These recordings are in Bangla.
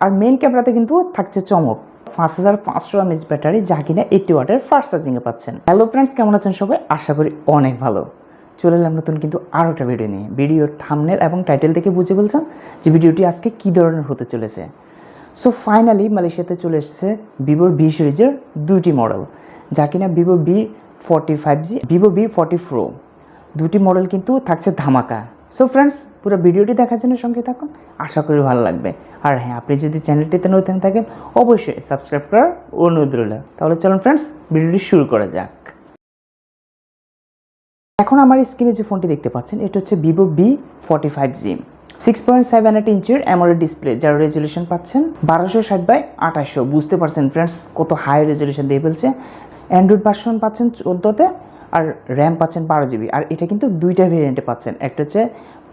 আর মেইন ক্যামেরাতে কিন্তু থাকছে চমক। পাঁচ হাজার পাঁচশো এমএচ ব্যাটারি, যা কিনা এইটি ওয়াটের ফার্স্ট চার্জিংয়ে পাচ্ছেন। হ্যালো ফ্রেন্ডস কেমন আছেন সবাই? আশা করি অনেক ভালো। চলে এলাম নতুন কিন্তু আরও একটা ভিডিও নিয়ে। ভিডিওর থামনেল এবং টাইটেল দেখে বুঝে বলছেন যে ভিডিওটি আজকে কী ধরনের হতে চলেছে। সো ফাইনালি মালয়েশিয়াতে চলে এসেছে ভিভোর ভি সিরিজের দুটি মডেল যা কিনা Vivo V forty five G Vivo V forty pro দুটি মডেল কিন্তু থাকছে ধামাকা। সো ফ্রেন্ডস পুরো ভিডিওটি দেখার জন্য সঙ্গে থাকুন। আশা করি ভালো লাগবে। আর হ্যাঁ আপনি যদি চ্যানেলটিতে নতুন থাকেন, অবশ্যই সাবস্ক্রাইব করার অনুরোধ রইল। তাহলে চলুন ফ্রেন্ডস ভিডিওটি শুরু করা যাক। এখন আমার স্ক্রিনে যে ফোনটি দেখতে পাচ্ছেন, এটা হচ্ছে Vivo V forty five G six point seven eight ইঞ্চের AMOLED display যার রেজলিউশন পাচ্ছেন বারোশো ষাট বাই আঠাশশো বুঝতে পারছেন ফ্রেন্ডস কত হাই রেজলিউশন দিয়ে ফেলছে। অ্যান্ড্রয়েড ভার্সন পাচ্ছেন চোদ্দোতে। আর র্যাম পাচ্ছেন বারো জিবি আর এটা কিন্তু দুইটা ভেরিয়েন্টে পাচ্ছেন। একটা হচ্ছে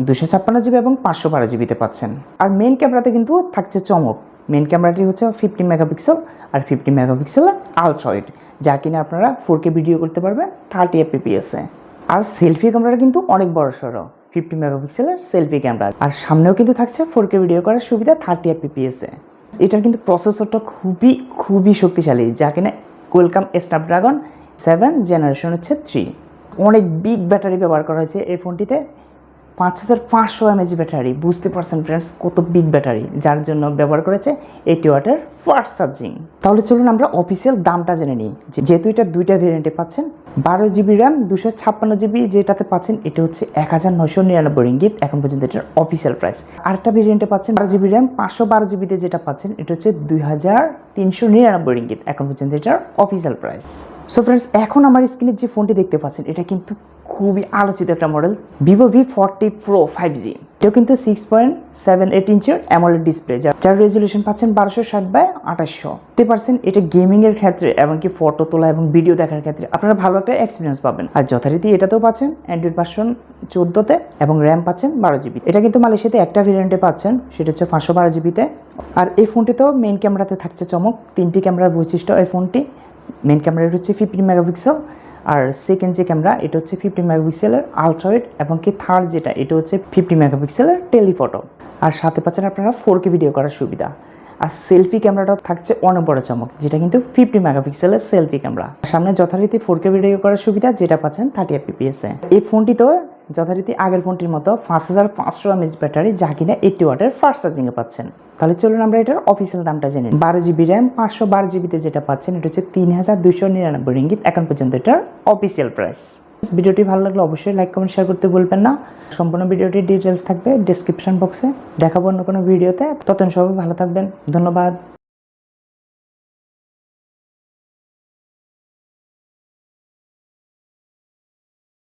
দুশো ছাপ্পান্ন জিবি এবং পাঁচশো বারো জিবিতে পাচ্ছেন। আর মেন ক্যামেরাতে কিন্তু থাকছে চমক। মেন ক্যামেরাটি হচ্ছে ফিফটি মেগাপিক্সেল আর ফিফটি মেগাপিক্সেল আলট্রয়েড যা কিনা আপনারা ফোর কে ভিডিও করতে পারবেন থার্টি এফপিপিএসে আর সেলফি ক্যামেরাটা কিন্তু অনেক বড় সড়ো ফিফটি মেগাপিক্সেলের সেলফি ক্যামেরা আর সামনেও কিন্তু থাকছে ফোর কে ভিডিও করার সুবিধা থার্টি এফপিপিএসে এটার কিন্তু প্রসেসরটা খুবই খুবই শক্তিশালী, যা কিনা কোয়েলকাম স্ন্যাপড্রাগন সেভেন, জেনারেশন হচ্ছে থ্রি। অনেক বিগ ব্যাটারি ব্যবহার করা হয়েছে এই ফোনটিতে। পাঁচ হাজার পাঁচশো এমএচ ব্যাটারি বুঝতে পারছেন ফ্রেন্ডস কত বিগ ব্যাটারি যার জন্য ব্যবহার করেছে এইটি ওয়াটের ফাস্ট চার্জিং তাহলে চলুন আমরা অফিসিয়াল দামটা জেনে নিই। যেহেতু এটা দুইটা ভেরিয়েন্টে পাচ্ছেন, বারো জিবি র্যাম দুশো ছাপ্পান্ন জিবি যেটাতে পাচ্ছেন, এটা হচ্ছে এক হাজার নশো নিরানব্বই রিঙ্গিত। এখন পর্যন্ত এটার অফিসিয়াল প্রাইস আরেকটা ভেরিয়েন্টে পাচ্ছেন বারো জিবি র্যাম পাঁচশো বারো জিবিতে যেটা পাচ্ছেন, এটা হচ্ছে দুই হাজার তিনশো নিরানব্বই রিঙ্গিত। এখন পর্যন্ত এটার অফিসিয়াল প্রাইস সো ফ্রেন্ডস এখন আমার স্ক্রিনে যে ফোনটি দেখতে পাচ্ছেন, এটা কিন্তু খুবই আলোচিত একটা model Vivo V forty pro five G এটাও কিন্তু সিক্স পয়েন্ট সেভেন এইট ইঞ্চের অ্যামোলেড ডিসপ্লে যার রেজলিউশন পাচ্ছেন বারোশো ষাট বাই আঠাশশো। দেখতে পারছেন এটা গেমিং এর ক্ষেত্রে এমনকি ফটো তোলা এবং ভিডিও দেখার ক্ষেত্রে আপনারা ভালো একটা এক্সপিরিয়েন্স পাবেন। আর যথারীতি এটাতেও পাচ্ছেন অ্যান্ড্রয়েড ভার্সন চোদ্দোতে এবং র্যাম পাচ্ছেন বারো জিবি এটা কিন্তু মালয়েশিয়াতে একটা ভেরিয়েন্টে পাচ্ছেন, সেটা হচ্ছে পাঁচশো বারো জিবিতে আর এই ফোনটিতেও মেইন ক্যামেরাতে থাকছে চমক। তিনটি ক্যামেরার বৈশিষ্ট্য এই ফোনটি মেন ক্যামেরা হচ্ছে ফিফটি মেগাপিক্সেল আর সেকেন্ড যে ক্যামেরা এটা হচ্ছে ফিফটি মেগাপিক্সেলের আলট্রাওয়েড এবং কি থার্ড যেটা, এটা হচ্ছে ফিফটি মেগাপিক্সেলের টেলিফটো আর সাথে পাচ্ছেন আপনারা ফোর কে ভিডিও করার সুবিধা। আর সেলফি ক্যামেরাটা থাকছে অনেক বড় চমক, যেটা কিন্তু ফিফটি মেগাপিক্সেলের সেলফি ক্যামেরা সামনে যথারীতি ফোর কে ভিডিও করার সুবিধা, যেটা পাচ্ছেন থার্টি এফপিএসে এই ফোনটিতেও যথারীতি আগের ফোনটির মতো পাঁচ হাজার পাঁচশো এমএচ ব্যাটারি যা কিনা এইটটি ওয়াটের ফাস্ট চার্জিংয়ে পাচ্ছেন। তাহলে চলুন আমরা এটার অফিসিয়াল দামটা জেনে নিই। বারো জিবি র্যাম পাঁচশো বারো জিবিতে যেটা পাচ্ছেন, এটা হচ্ছে তিন হাজার দুশো নিরানব্বই রিঙ্গিত। এখন পর্যন্ত এটার অফিসিয়াল প্রাইস ভিডিওটি ভালো লাগলে অবশ্যই লাইক কমেন্ট শেয়ার করতে বলবেন না। সম্পূর্ণ ভিডিওটির ডিটেলস থাকবে ডিসক্রিপশন বক্সে দেখাবো অন্য কোনো ভিডিওতে। ততক্ষণ সবাই ভালো থাকবেন। ধন্যবাদ।